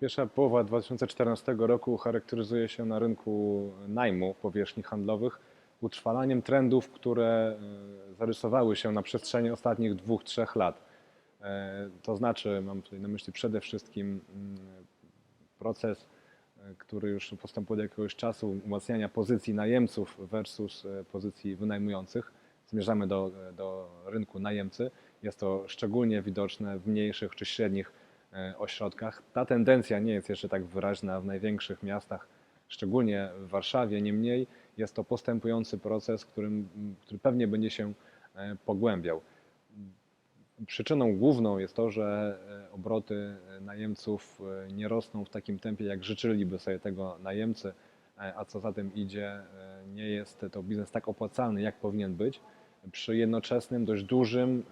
Pierwsza połowa 2014 roku charakteryzuje się na rynku najmu powierzchni handlowych utrwalaniem trendów, które e, zarysowały się na przestrzeni ostatnich dwóch, trzech lat. E, To znaczy, mam tutaj na myśli przede wszystkim mm, proces, e, który już postępuje od jakiegoś czasu, umacniania pozycji najemców versus pozycji wynajmujących. Zmierzamy do, do rynku najemcy. Jest to szczególnie widoczne w mniejszych czy średnich ośrodkach. Ta tendencja nie jest jeszcze tak wyraźna w największych miastach, szczególnie w Warszawie. Niemniej jest to postępujący proces, którym, który pewnie będzie się e, pogłębiał. Przyczyną główną jest to, że e, obroty e, najemców e, nie rosną w takim tempie, jak życzyliby sobie tego najemcy, e, a co za tym idzie, e, nie jest to biznes tak opłacalny, jak powinien być, przy jednoczesnym, dość dużym,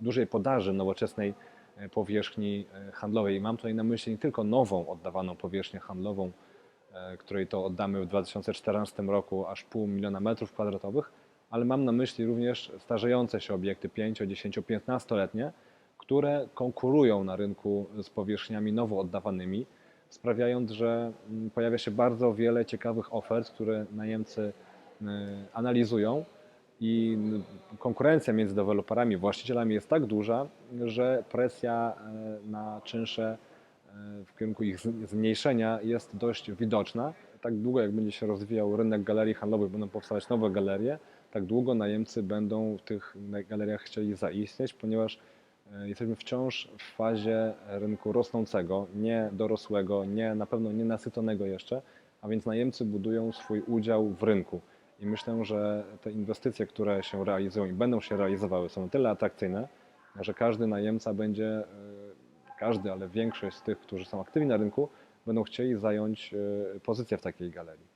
dużej podaży nowoczesnej e, powierzchni e, handlowej. I mam tutaj na myśli nie tylko nową, oddawaną powierzchnię handlową, e, której to oddamy w 2014 roku aż pół miliona metrów kwadratowych, ale mam na myśli również starzejące się obiekty 5, 10, 15-letnie, które konkurują na rynku z powierzchniami nowo oddawanymi, sprawiając, że mm, pojawia się bardzo wiele ciekawych ofert, które najemcy y, analizują i konkurencja między deweloperami, właścicielami jest tak duża, że presja e, na czynsze e, w kierunku ich zmniejszenia jest dość widoczna. Tak długo jak będzie się rozwijał rynek galerii handlowych, będą powstawać nowe galerie, tak długo najemcy będą w tych galeriach chcieli zaistnieć, ponieważ e, jesteśmy wciąż w fazie rynku rosnącego, nie dorosłego, nie, na pewno nie nasyconego jeszcze, a więc najemcy budują swój udział w rynku. I myślę, że te inwestycje, które się realizują i będą się realizowały, są tyle atrakcyjne, że każdy najemca będzie, e, każdy, ale większość z tych, którzy są aktywni na rynku, będą chcieli zająć e, pozycję w takiej galerii.